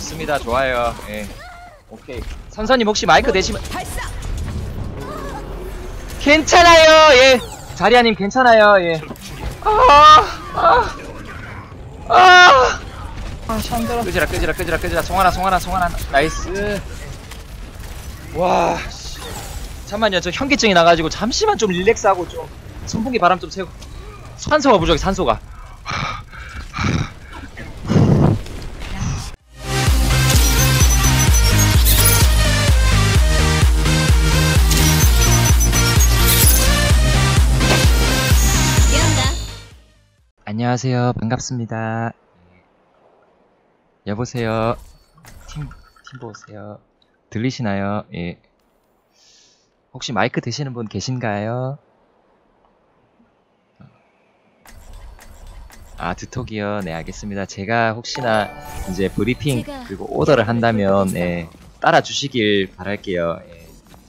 좋습니다. 좋아요. 예. 오케이. 선선님 혹시 마이크 대시면 괜찮아요. 예. 자리아님 괜찮아요. 예. 아, 아, 아. 아, 샹들어. 끄지라, 끄지라, 끄지라, 끄지라. 송하나, 송하나, 송하나. 나이스. 와. 씨. 잠만요. 저 현기증이 나가지고 잠시만 좀 릴렉스하고 좀 선풍기 바람 좀 쐬고. 산소가 부족해, 산소가. 안녕하세요. 반갑습니다. 여보세요. 팀, 팀 보세요. 들리시나요? 예. 혹시 마이크 되시는 분 계신가요? 아, 드톡이요. 네, 알겠습니다. 제가 혹시나 이제 브리핑 그리고 오더를 한다면 예, 따라 주시길 바랄게요. 예.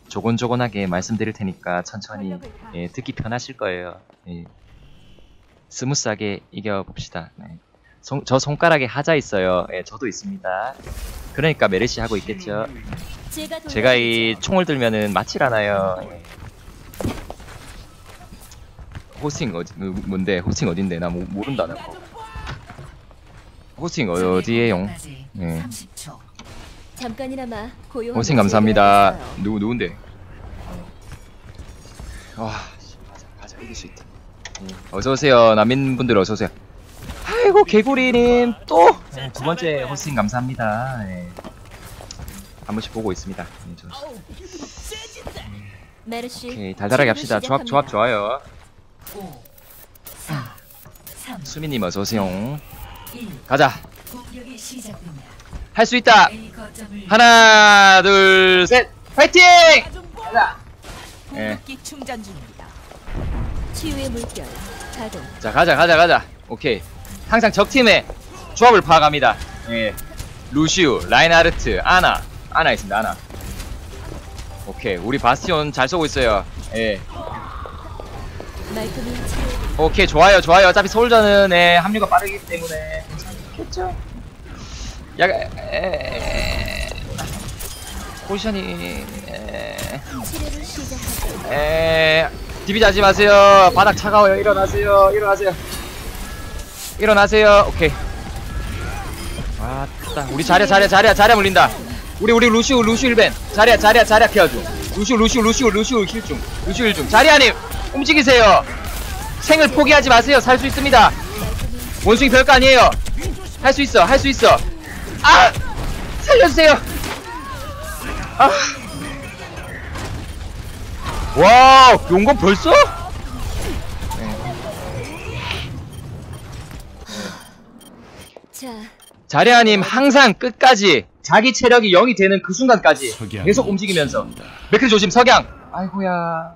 조곤조곤하게 말씀드릴 테니까 천천히 예, 듣기 편하실 거예요. 예. 스무스하게 이겨봅시다. 네. 손- 저 손가락에 하자 있어요. 예, 저도 있습니다. 그러니까 메르시 하고 있겠죠. 제가 이 총을 들면은 맞질 않아요. 예. 호스팅 어디 뭐- 뭔데? 호스팅 어딘데? 나 모, 모른다 나. 그거. 호스팅 어- 어디에용? 예. 잠깐이나마 고용. 호스팅 감사합니다. 누구 누군데? 와, 씨, 가자 가자 이길 수 있다. 예. 어서 오세요 난민분들 어서 오세요. 아이고 개구리님 또두 번째 호스팅 감사합니다. 예. 한 번씩 보고 있습니다. 예, 저. 오케이 달달하게 합시다. 조합 조합 좋아요. 5, 4, 3, 수미님 어서 오세요. 1. 가자. 할 수 있다. 하나 둘 셋 파이팅! 가자. 예. 충전 중입니다. 치유의 물결. 가동. 자 가자 가자 가자. 오케이. 항상 적팀의 조합을 파악합니다. 예. 루시우 라인하르트 아나. 아나 있습니다 아나. 오케이. 우리 바스티온 잘 쏘고 있어요. 예. 오케이 좋아요 좋아요. 어차피 솔저는 예, 합류가 빠르기 때문에 괜찮겠죠? 약 에, 포지션이 에. 에 디비자지 마세요. 바닥 차가워요. 일어나세요. 일어나세요. 일어나세요. 오케이. 아따 우리 자리야 자리야 자리야 자리야 물린다. 우리 우리 루시우 루시우 힐벤. 자리야 자리야 자리야 케어줘. 루시우 루시우 루시우 루시우 힐중. 루시우 힐중. 자리야님. 움직이세요. 생을 포기하지 마세요. 살 수 있습니다. 원숭이 별거 아니에요. 할 수 있어 할 수 있어. 아! 살려주세요. 아 와, 용건 벌써? 자, 자리아님 항상 끝까지 자기 체력이 0이 되는 그 순간까지 계속 움직이면서. 맥클 조심 석양. 아이고야.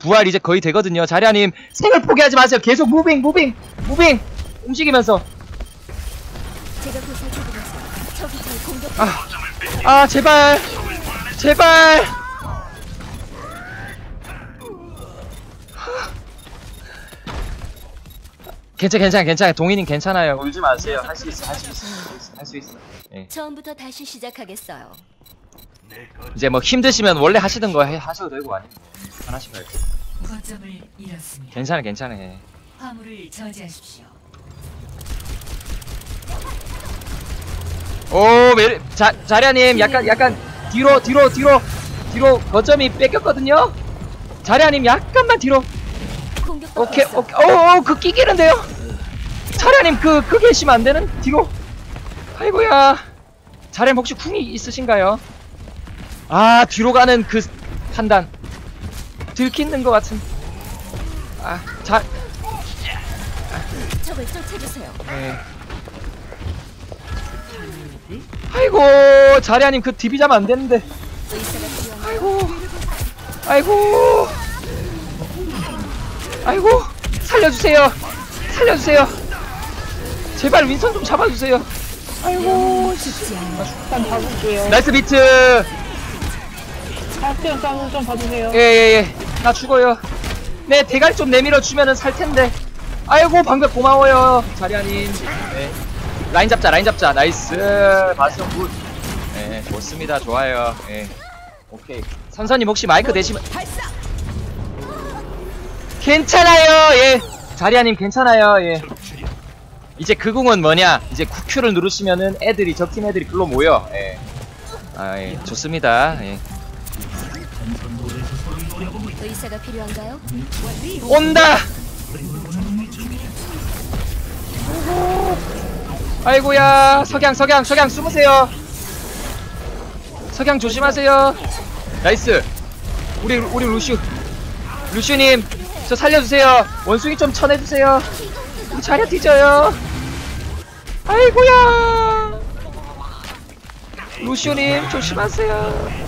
부활 이제 거의 되거든요. 자리아님 생을 포기하지 마세요. 계속 무빙 무빙 무빙 움직이면서. 제가 보살펴드리죠. 적이 절 공격. 아, 아 제발. 제발 괜찮 괜찮아 괜찮아 동인님 괜찮아요 울지 마세요 할 수 있어 할 수 있어 할 수 있어 예. 처음부터 다시 시작하겠어요. 이제 뭐 힘드시면 원래 하시던 거 해, 하셔도 되고 아니면 뭐 거점을 잃었습니다. 괜찮아 괜찮아 예. 화물을 저지하십시오. 오 메리 자 자리아님 약간 약간 뒤로 뒤로 뒤로 뒤로 거점이 뺏겼거든요 자리아님 약간만 뒤로. 오케이 오케이. 오그 끼기는데요? 자리아님 그그 계시면 안 되는 뒤로 아이고야. 자리아님 혹시 궁이 있으신가요? 아 뒤로 가는 그 판단. 들키는 것 같은. 아자. 적을 쫓아주세요. 네. 아이고 자리아님 그 디비 자면 안 되는데. 의사가 필요한 아이고. 아이고 아이고 살려주세요. 살려주세요. 제발 윈선 좀 잡아주세요. 아이고. 일단 봐줄게요. 나이스 비트. 파스티온 싸움 좀 봐주세요. 예예예. 나 죽어요. 네 대가리 좀 내밀어 주면은 살 텐데. 아이고 방금 고마워요. 자리아님. 네. 라인 잡자 라인 잡자. 나이스. 바스형 굿. 예, 좋습니다. 좋아요. 예. 오케이. 선선님 혹시 마이크 대시면 괜찮아요 예. 자리아님 괜찮아요 예. 이제 그 궁은 뭐냐? 이제 QQ를 누르시면은 애들이 적팀 애들이 글로 모여. 예. 아, 예, 좋습니다 예. 의사가 필요한가요? 온다! 아이고야 석양 석양 석양 숨으세요. 석양 조심하세요. 나이스. 우리 우리 루슈 루슈님 저 살려주세요 원숭이 좀 쳐내주세요 자려 뒤져요 아이고야 루슈님 조심하세요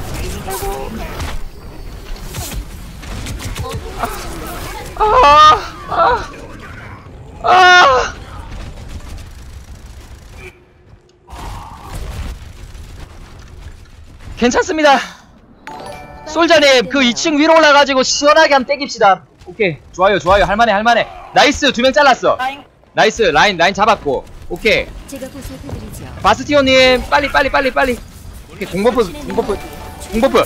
아이고 아, 아, 아. 괜찮습니다. 솔자님, 그 2층 위로 올라가지고 시원하게 한번 땡깁시다. 오케이. 좋아요, 좋아요. 할만해, 할만해. 나이스, 두 명 잘랐어. 라인 나이스, 라인, 라인 잡았고. 오케이. 제가 보살펴드리죠. 바스티오님, 빨리, 빨리, 빨리, 빨리. 오케이, 공버프, 공버프, 공버프.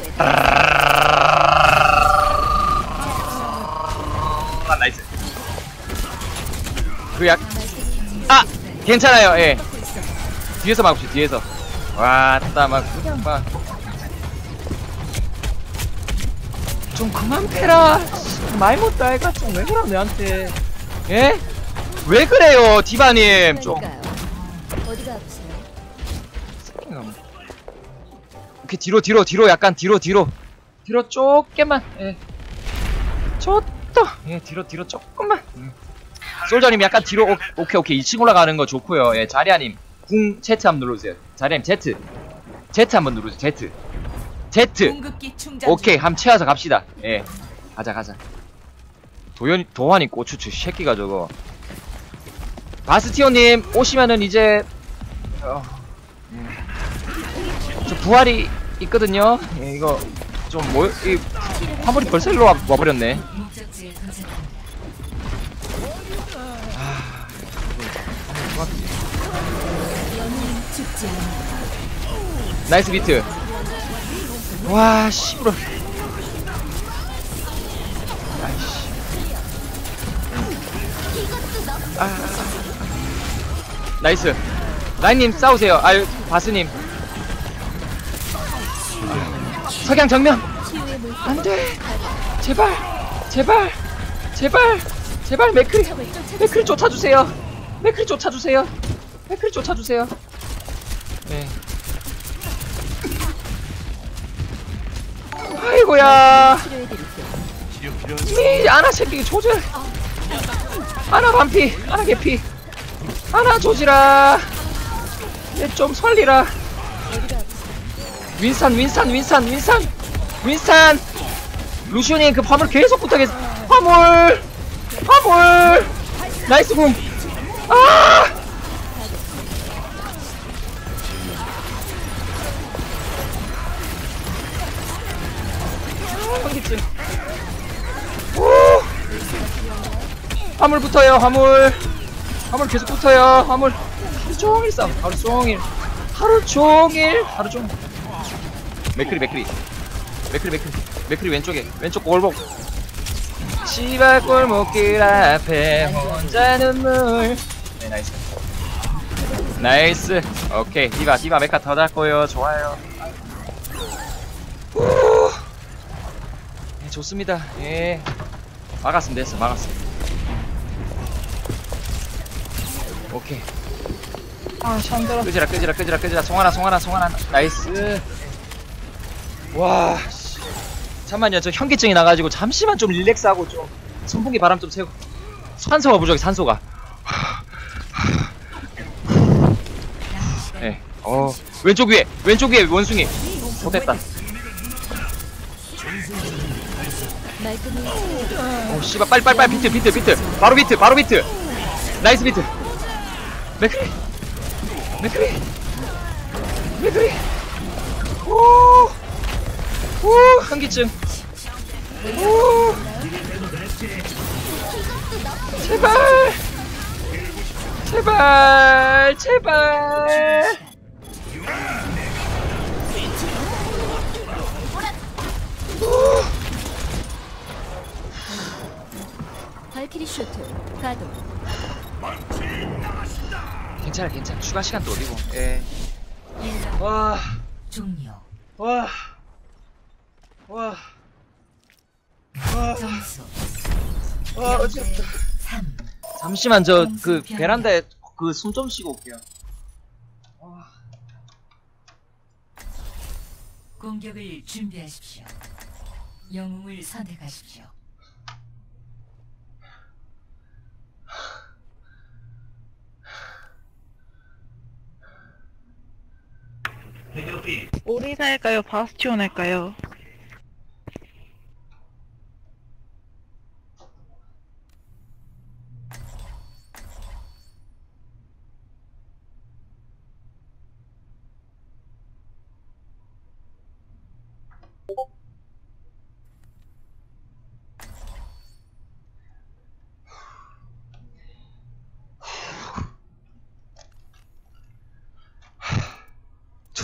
아, 나이스. 그 약, 아! 괜찮아요, 예. 뒤에서 막읍시다, 뒤에서. 와, 따, 막, 막. 좀 그만 패라. 말 못다 해가 좀 왜 그러, 내한테. 예? 왜 그래요, 디바님. 좀. 어디가 아프세요? 이렇게 뒤로 뒤로 뒤로. 약간 뒤로 뒤로. 뒤로 조금만. 예. 좋다. 예 뒤로 뒤로 조금만. 음. 솔저님 약간 뒤로. 오, 오케이 오케이. 2층 올라가는 거 좋고요. 예 자리아님. 궁 Z 한번 눌러주세요. 자리아님 Z. Z 한번 누르세요. Z Z. 충전 오케이 함 채워서 갑시다. 예. 가자 가자. 도현 도환이 고추추 새끼가 저거. 바스티오님 오시면은 이제 어, 음. 저 부활이 있거든요. 예, 이거 좀 뭐 이 화물이 벌써 일로 와, 와버렸네. 않아. 나이스 비트 와 씨부러 아이씨. 아. 나이스. 라인님 싸우세요. 아유 바스님. 석양 정면. 안돼. 제발 제발 제발 제발 맥크리. 맥크리 쫓아주세요. 맥크리 쫓아주세요. 맥크리 쫓아주세요 네 아이고야. 이 아나 새끼 조질 아나 반피 아나 개피. 아나 조지라. 얘좀 살리라. 아프세요? 윈산 윈산 윈산 윈산 윈산 루시오님 그 화물 계속 부탁해 화물! 화물! 나이스 붐! 아! 아, 화물 붙어요 화물. 화물 계속 붙어요 화물. 하루 종일 싸움 하루 종일. 하루 종일 하루 종일 맥크리 맥크리. 맥크리 맥크리. 맥크리 왼쪽에. 왼쪽 골목. 시발 골목길 앞에 혼자 눈물. 네 나이스. 나이스. 오케이. 디바 디바 메카 더 잡고요. 좋아요. 후. 네, 좋습니다. 예. 막았으면 됐어 막았어 오케이. 아 샨들어. 끄지라 끄지라 끄지라 끄지라. 송하나 송하나 송하나. 나이스. 와 씨. 잠만요. 저 현기증이 나가지고 잠시만 좀 릴렉스하고 좀 선풍기 바람 좀 쐬고. 산소가 부족해 산소가. 네. 어 왼쪽 위에 왼쪽 위에 원숭이. 못했다. 오 씨발 빨리 빨리 빨리. 비트 비트 비트. 바로 비트 바로 비트. 나이스 비트 맥크리! 맥크리! 맥크리! 오오! 현기증. 오! 제발! 제발! 제발! 발키리 쇼트 가동. 괜찮아 괜찮아 추가 시간 또 어디고 예. 1라 와 종료. 와. 와. 점수 와, 어지럽다. 3. 잠시만 저 그 베란다에 그 숨 좀 쉬고 올게요. 공격을 준비하십시오. 영웅을 선택하십시오. 오리사 할까요? 바스티온 할까요?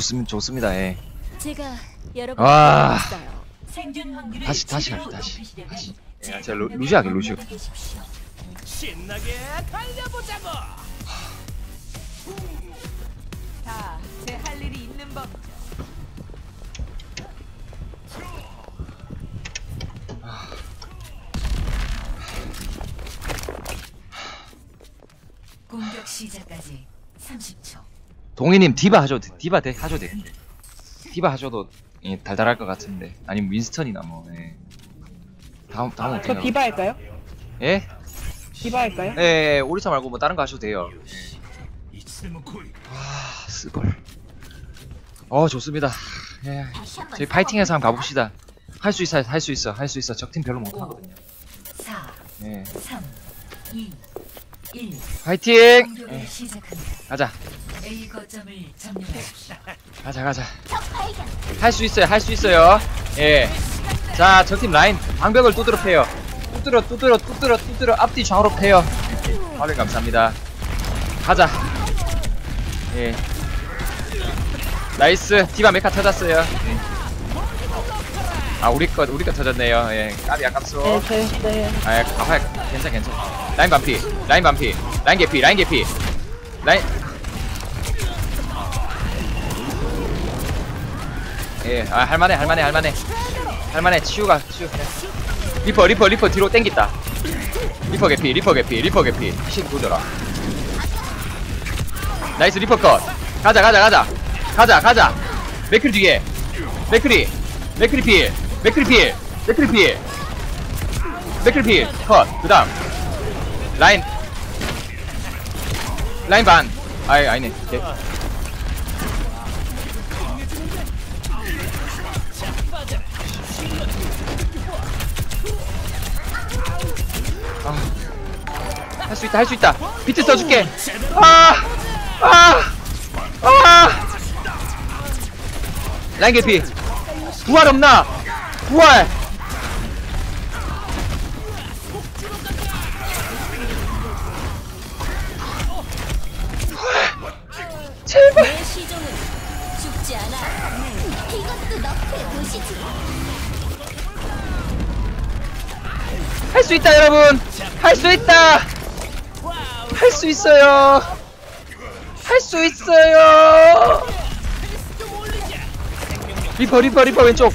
좋습니다. 좋습니다. 예. 제가 여러분 와. 있어요. 생존 확률을 다시 다시 할게 다시. 다시. 제 야, 제가 루, 루시 하게 루시. 신나게 달려보자고. 다 제 할 일이 있는 법. 공격 시작까지 30초. 동희님 디바 하셔도 돼. 디바 돼 하셔도 돼. 디바 하셔도 예, 달달할 것 같은데. 아니면 윈스턴이나 뭐. 예. 다음 다음 어떻게 저 나가? 디바 할까요? 예? 디바 할까요? 예, 예, 오리사 말고 뭐 다른 거 하셔도 돼요. 아, 쓰걸. 어, 좋습니다. 예. 저희 파이팅해서 한번 가봅시다. 할 수 있어, 할 수 있어, 할 수 있어. 적팀 별로 못하거든요. 4, 예. 3, 2, 1. 파이팅! 공격을 예, 시작합니다. 가자, A 거점을 점령하십시오. 가자, 가자. 할 수 있어요, 할 수 있어요. 예. 자, 적팀 라인 방벽을 두드려 패요. 두드려, 두드려, 두드려, 두드려 앞뒤 좌우로 패요. 화면 감사합니다. 가자. 예. 나이스. 디바 메카 터졌어요. 예. 아, 우리 것, 우리 것 터졌네요. 예. 까비 아깝소. 네, 제, 네. 아, 아, 괜찮, 괜찮. 라인 반피, 라인 반피, 라인 개피, 라인 개피, 라인. 예, 아, 할만해, 할만해, 할만해, 할만해. 치유가, 치유. 예. 리퍼, 리퍼, 리퍼 뒤로 땡겼다. 리퍼 개피, 리퍼 개피, 리퍼 개피. 신 도져라. 나이스 리퍼 컷. 가자, 가자, 가자, 가자, 가자. 맥클 뒤에. 맥클이, 맥클이 필, 맥클이 필, 맥클이 필. 맥클필 컷 그다음 라인 라인 반 아이 아니네 개. 아, 할 수 있다 할 수 있다. 비트 써줄게. 아 아 아, 라인 개피. 부활 없나? 부활 수 있어요. 할 수 있어요. 리퍼 리퍼 리퍼 왼쪽.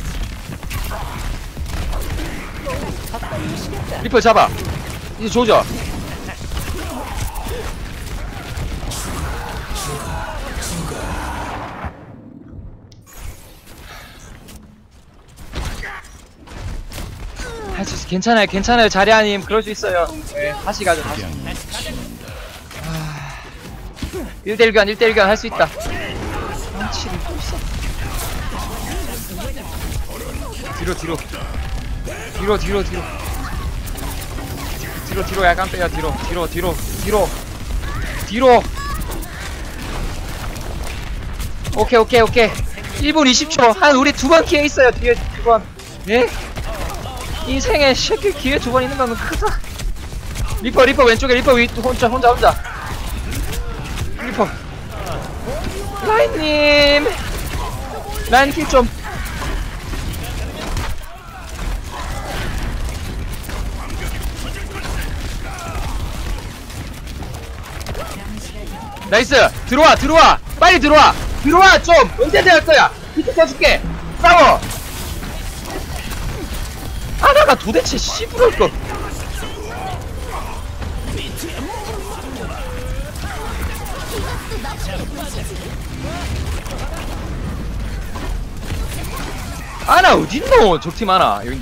리퍼 잡아. 이제 조져. 할 수 있어. 괜찮아요 괜찮아요. 자리아님 그럴 수 있어요. 네, 다시 가죠 다시. 아, 1대1 교환 1대1 교환 할 수 있다. 망치를 또 있어. 뒤로 뒤로. 뒤로 뒤로 뒤로. 뒤로 뒤로. 약간 빼요 뒤로. 뒤로 뒤로. 뒤로. 뒤로. 오케이 오케이 오케이. 1분 20초. 한 우리 두 번 기회 있어요 뒤에 두번. 예? 인생에 새끼 기회 두 번 있는 거는 크다. 리퍼 리퍼 왼쪽에 리퍼 위 혼자 혼자 혼자. 리퍼 라인님. 라인 킬좀. 나이스. 들어와 들어와. 빨리 들어와. 들어와 좀. 언제 거야? 비트 써줄게. 싸워. 아나가 도대체 씨부럴 거 아나 어딨노? 적팀 하나 여기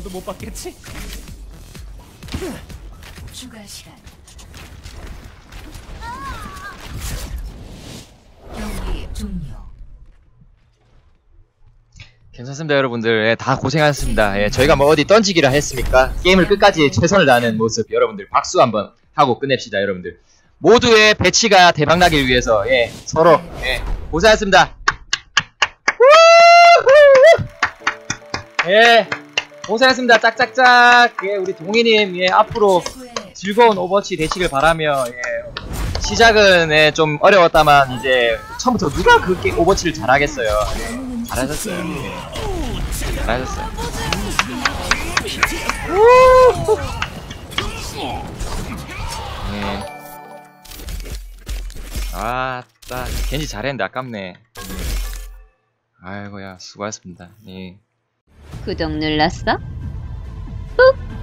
아무도 못 봤겠지? 추가 시간. 경기 종료. 괜찮습니다 여러분들 예, 다 고생하셨습니다 예, 저희가 뭐 어디 던지기라 했습니까 게임을 끝까지 최선을 다하는 모습 여러분들 박수 한번 하고 끝냅시다 여러분들 모두의 배치가 대박나길 위해서 예, 서로 예, 고생하셨습니다! 예 고생하셨습니다 짝짝짝 예, 우리 동희님 예, 앞으로 즐거운 오버워치 되시길 바라며 예, 시작은 예, 좀 어려웠다만 이제 처음부터 누가 그 게- 오버워치를 잘하겠어요 예, 잘하셨어요 예. 잘하셨어요. 예. 아 따 겐지 잘했는데 아깝네 아이고야 수고하셨습니다 예. 구독 눌렀어? 꾹!